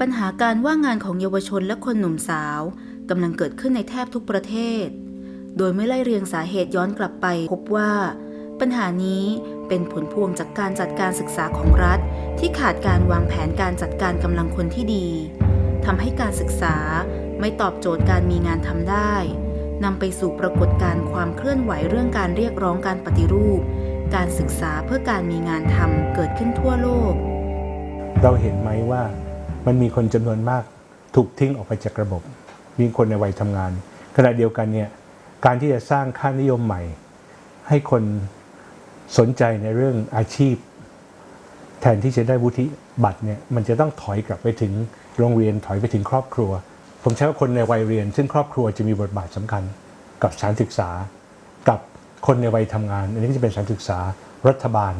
ปัญหาการว่างงานของเยาวชนและคนหนุ่มสาวกำลังเกิดขึ้นในแทบทุกประเทศ โดยไม่ไล่เรียงสาเหตุย้อนกลับไป พบว่า ปัญหานี้เป็นผลพวงจากการจัดการศึกษาของรัฐ ที่ขาดการวางแผนการจัดการกำลังคนที่ดีทำให้การศึกษาไม่ตอบโจทย์การมีงานทำได้นำไปสู่ปรากฏการณ์ความเคลื่อนไหวเรื่องการเรียกร้องการปฏิรูป การศึกษาเพื่อการมีงานทำเกิดขึ้นทั่วโลก เราเห็นไหมว่า มันมีคนจำนวนมากถูกทิ้งออกไปจากระบบมีคนในวัยทำงาน ขณะเดียวกันเนี่ยการที่จะสร้างค่านิยมใหม่ ให้คนสนใจในเรื่องอาชีพ แทนที่จะได้วุฒิบัตรเนี่ยมันจะต้องถอยกลับไปถึงโรงเรียนถอยไปถึงครอบครัว ผมใช้ว่าคนในวัยเรียน ซึ่งครอบครัวจะมีบทบาทสำคัญ กับสถานศึกษา กับคนในวัยทำงาน อันนี้จะเป็นสถานศึกษารัฐบาล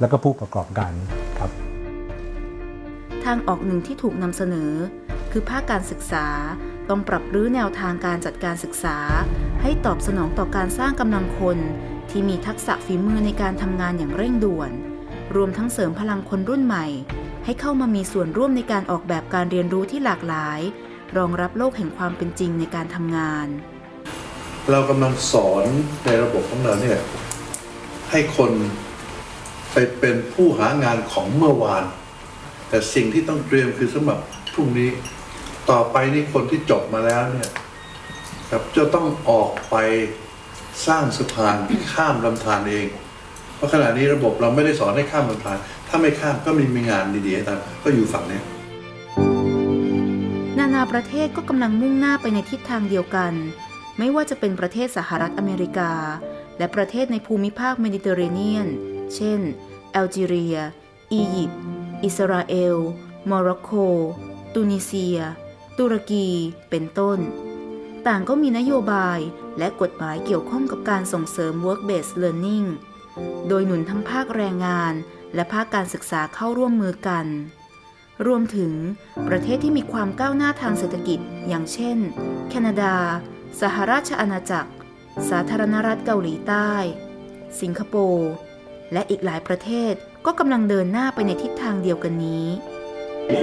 แล้วก็ผู้ประกอบการครับ ทางออกหนึ่งที่ถูกนำเสนอ คือภาคการศึกษาต้องปรับรื้อแนวทางการจัดการศึกษา ให้ตอบสนองต่อการสร้างกำลังคน ที่มีทักษะฝีมือในการทำงานอย่างเร่งด่วน รวมทั้งเสริมพลังคนรุ่นใหม่ ให้เข้ามามีส่วนร่วมในการออกแบบการเรียนรู้ที่หลากหลาย รองรับโลกแห่งความเป็นจริงในการทำงาน เรากำลังสอนในระบบของเราเนี่ยให้คนไปเป็นผู้หางานของเมื่อวาน แต่สิ่งที่ต้องเตรียมคือสำหรับพรุ่งนี้ ต่อไปนี่คนที่จบมาแล้วเนี่ยครับจะต้องออกไปสร้างสะพานข้ามลำธารเอง เพราะขณะนี้ระบบเราไม่ได้สอนให้ข้ามลำธารถ้าไม่ข้ามก็มีมีงานดีๆให้ทำก็อยู่ฝั่งนี้นานาประเทศก็กำลังมุ่งหน้าไปในทิศทางเดียวกัน ไม่ว่าจะเป็นประเทศสหรัฐอเมริกา และประเทศในภูมิภาคเมดิเตอร์เรเนียน เช่น แอลจีเรีย อียิปต์ อิสราเอล โมร็อกโกตูนิเซีย ตุรกี เป็นต้น ต่างก็มีนโยบายและกฎหมายเกี่ยวข้องกับการส่งเสริม work-based learning โดยหนุนทั้งภาคแรงงาน และภาคการศึกษาเข้าร่วมมือกัน รวมถึงประเทศที่มีความก้าวหน้าทางเศรษฐกิจ อย่างเช่น แคนาดา สหราชอาณาจักร สาธารณรัฐเกาหลีใต้ สิงคโปร์ และอีกหลายประเทศ ก็กำลังเดินหน้าไปในทิศทางเดียวกันนี้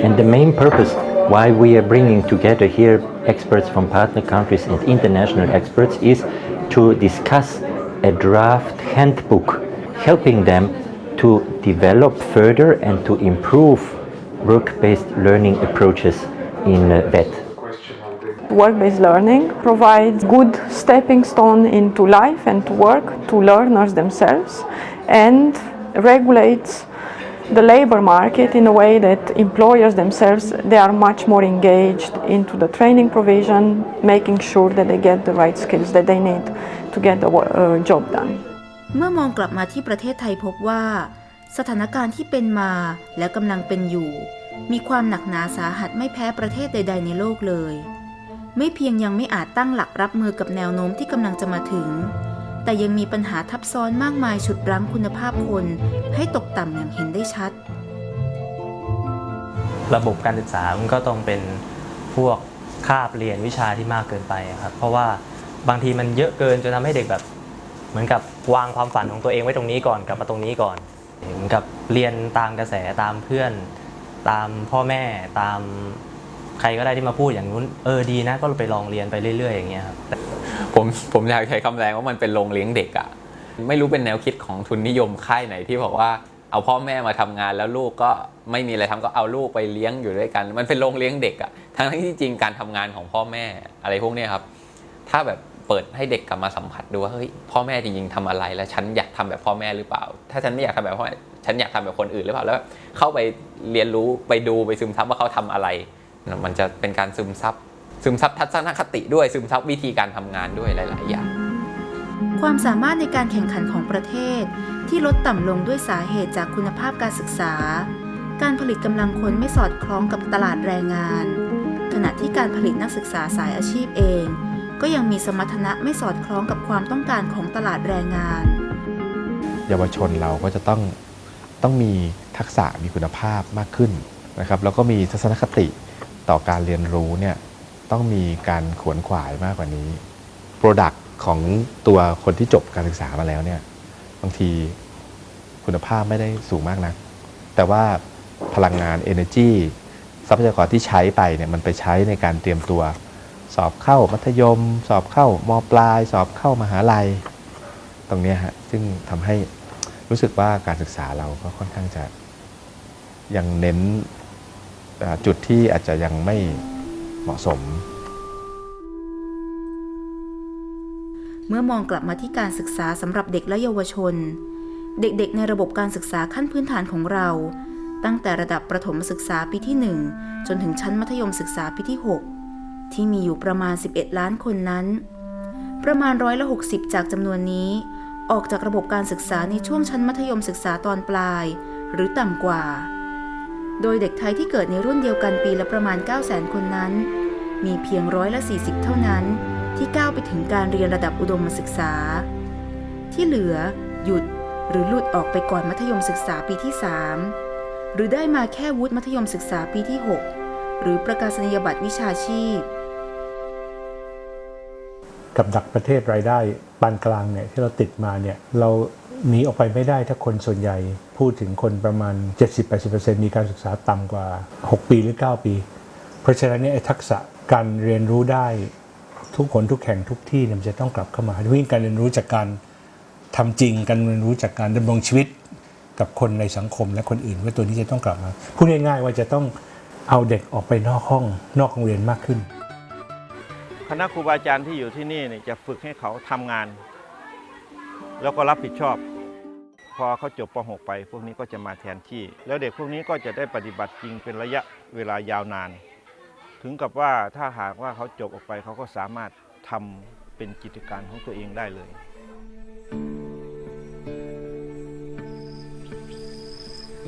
And the main purpose why we are bringing together here experts from partner countries and international experts is to discuss a draft handbook helping them to develop further and to improve work-based learning approaches in uh, VET. Work-based learning provides good stepping stone into life and to work to learners themselves and regulates the labor market in a way that employers themselves they are much more engaged into the training provision making sure that they get the right skills that they need to get the uh, job done เมื่อมองกลับมาที่ประเทศไทยพบว่า สถานการณ์ที่เป็นมาและกำลังเป็นอยู่ มีความหนักหนาสาหัสไม่แพ้ประเทศใด ๆ ในโลกเลย ไม่เพียงยังไม่อาจตั้งหลักรับมือกับแนวโน้มที่กำลังจะมาถึง แต่ยังมีปัญหาทับซ้อนมากมายฉุดรั้งคุณภาพคน ให้ตกต่ำอย่างเห็นได้ชัด ระบบการศึกษามันก็ต้องเป็นพวกคาบเรียนวิชาที่มากเกินไปครับเพราะว่าบางทีมันเยอะเกินจนทำให้เด็กแบบ เหมือนกับวางความฝันของตัวเองไว้ตรงนี้ก่อนกลับมาตรงนี้ก่อน เหมือนกับเรียนตามกระแสตามเพื่อน ตามพ่อแม่ตาม ใครก็ได้ที่มาพูดอย่างนู้นเออดีนะก็ไปลองเรียนไปเรื่อยๆอย่างเงี้ยครับผมผมอยากใช้คำแรงว่ามันเป็นโรงเลี้ยงเด็กอะไม่รู้เป็นแนวคิดของทุนนิยมค่ายไหนที่บอกว่าเอาพ่อแม่มาทำงานแล้วลูกก็ไม่มีอะไรทำก็เอาลูกไปเลี้ยงอยู่ด้วยกัน มันเป็นโรงเลี้ยงเด็กอะทั้งที่จริงการทำงานของพ่อแม่อะไรพวกเนี้ยครับ ถ้าแบบเปิดให้เด็กกลับมาสัมผัสดูว่าเฮ้ยพ่อแม่จริงๆทำอะไรแล้วฉันอยากทำแบบพ่อแม่หรือเปล่า ถ้าฉันไม่อยากทำแบบพ่อแม่ฉันอยากทำแบบคนอื่นหรือเปล่าแล้วเข้าไปเรียนรู้ไปดูไปซึมซับว่าเขาทำอะไร มันจะเป็นการซึมซับซึมซับทัศนคติด้วยซึมซับวิธีการทำงานด้วยหลาย ๆ อย่าง ความสามารถในการแข่งขันของประเทศ ที่ลดต่ำลงด้วยสาเหตุจากคุณภาพการศึกษา การผลิตกำลังคนไม่สอดคล้องกับตลาดแรงงาน ขณะที่การผลิตนักศึกษาสายอาชีพเอง ก็ยังมีสมรรถนะไม่สอดคล้องกับความต้องการของตลาดแรงงาน เยาวชนเราก็จะต้องต้องมีทักษะมีคุณภาพมากขึ้นนะครับแล้วก็มีทัศนคติ ต่อการเรียนรู้เนี่ยต้องมีการขวนขวายมากกว่านี้ Product ของตัวคนที่จบการศึกษามาแล้วเนี่ยบางทีคุณภาพไม่ได้สูงมากนัก แต่ว่าพลังงาน Energy ทรัพยากรที่ใช้ไปเนี่ยมันไปใช้ในการเตรียมตัว สอบเข้ามัธยม สอบเข้ามปลาย สอบเข้ามหาลัย ตรงนี้ฮะซึ่งทำให้รู้สึกว่าการศึกษาเราก็ค่อนข้างจะยังเน้น จุดที่อาจจะยังไม่เหมาะสม เมื่อมองกลับมาที่การศึกษาสำหรับเด็กและเยาวชน เด็กๆ ในระบบการศึกษาขั้นพื้นฐานของเรา ตั้งแต่ระดับประถมศึกษาปีที่ 1 จนถึงชั้นมัธยมศึกษาปีที่ 6 ที่มีอยู่ประมาณ 11 ล้านคนนั้น ประมาณร้อยละ60 จากจำนวนนี้ ออกจากระบบการศึกษาในช่วงชั้นมัธยมศึกษาตอนปลาย หรือต่ำกว่า โดยเด็กไทยที่เกิดในรุ่นเดียวกันปีละประมาณ 9 0 0 0 0 คนนั้น มีเพียงร้อยละ 40 เท่านั้น ที่ก้าวไปถึงการเรียนระดับอุดมศึกษา ที่เหลือ หยุดหรือหลุดออกไปก่อนมัธยมศึกษาปีที่ 3 หรือได้มาแค่วุฒิมัธยมศึกษาปีที่ 6 หรือประกาศนียบัตรวิชาชีพ กับดักประเทศรายได้ปานกลางเนี่ยที่เราติดมาเนี่ยเราหนีออกไปไม่ได้ถ้าคนส่วนใหญ่พูดถึงคนประมาณ 70-80%มีการศึกษาต่ำกว่า 6 ปีหรือ 9 ปี เพราะฉะนั้นเนี่ยไอ้ทักษะการเรียนรู้ได้ทุกคนทุกแห่งทุกที่เนี่ยมันจะต้องกลับเข้ามาวิ่งการเรียนรู้จากการทำจริงการเรียนรู้จากการดำรงชีวิตกับคนในสังคมและคนอื่น ว่าตัวนี้จะต้องกลับมาพูดง่ายๆว่าจะต้องเอาเด็กออกไปนอกห้องนอกโรงเรียนมากขึ้น ณะครูบาอาจารย์ที่อยู่ที่นี่เนี่ยจะฝึกให้เขาทำงาน แล้วก็รับผิดชอบ พอเขาจบป .6 ไป พวกนี้ก็จะมาแทนที่ แล้วเด็กพวกนี้ก็จะได้ปฏิบัติจริงเป็นระยะเวลายาวนาน ถึงกับว่าถ้าหากว่าเขาจบออกไปเขาก็สามารถทำเป็นกิจการของตัวเองได้เลย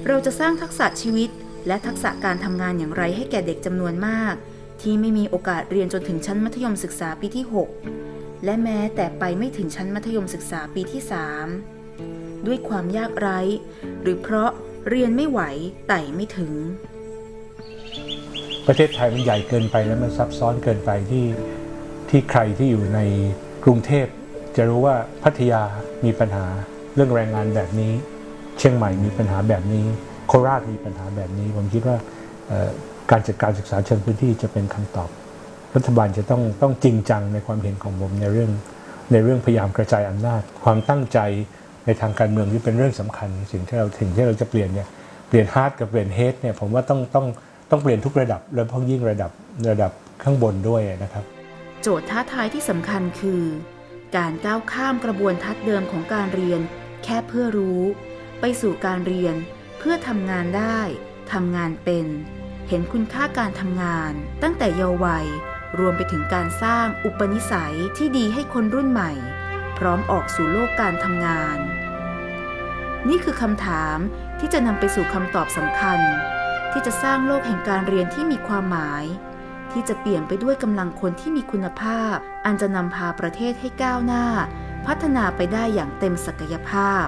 เราจะสร้างทักษะชีวิตและทักษะการทำงานอย่างไรให้แก่เด็กจำนวนมาก ที่ไม่มีโอกาสเรียนจนถึงชั้นมัธยมศึกษาปีที่ 6 และแม้แต่ไปไม่ถึงชั้นมัธยมศึกษาปีที่ 3 ด้วยความยากไร้ หรือเพราะเรียนไม่ไหวไต่ไม่ถึง ประเทศไทยมันใหญ่เกินไปแล้วมันซับซ้อนเกินไปที่ที่ใครที่อยู่ในกรุงเทพจะรู้ว่าพัทยามีปัญหาเรื่องแรงงานแบบนี้ เชียงใหม่มีปัญหาแบบนี้ โคราชมีปัญหาแบบนี้ ผมคิดว่า การจัดการศึกษาเชิงพื้นที่จะเป็นคำตอบ รัฐบาลจะต้องต้องจริงจังในความเห็นของผมในเรื่องในเรื่องพยายามกระจายอำนาจ ความตั้งใจในทางการเมืองที่เป็นเรื่องสำคัญ สิ่งที่เราถึงที่เราจะเปลี่ยนเนี่ยเปลี่ยนฮาร์ดกับเปลี่ยนเฮดเนี่ยผมว่าต้องต้องต้องเปลี่ยนทุกระดับ และเพราะยิ่งระดับระดับข้างบนด้วยนะครับ โจทย์ท้าทายที่สำคัญคือ การก้าวข้ามกระบวนทัศน์เดิมของการเรียน แค่เพื่อรู้ ไปสู่การเรียน เพื่อทำงานได้ทำงานเป็น เห็นคุณค่าการทำงาน ตั้งแต่เยาว์วัย รวมไปถึงการสร้างอุปนิสัยที่ดีให้คนรุ่นใหม่ พร้อมออกสู่โลกการทำงาน นี่คือคำถามที่จะนำไปสู่คำตอบสำคัญ ที่จะสร้างโลกแห่งการเรียนที่มีความหมาย ที่จะเปลี่ยนไปด้วยกำลังคนที่มีคุณภาพ อันจะนำพาประเทศให้ก้าวหน้า พัฒนาไปได้อย่างเต็มศักยภาพ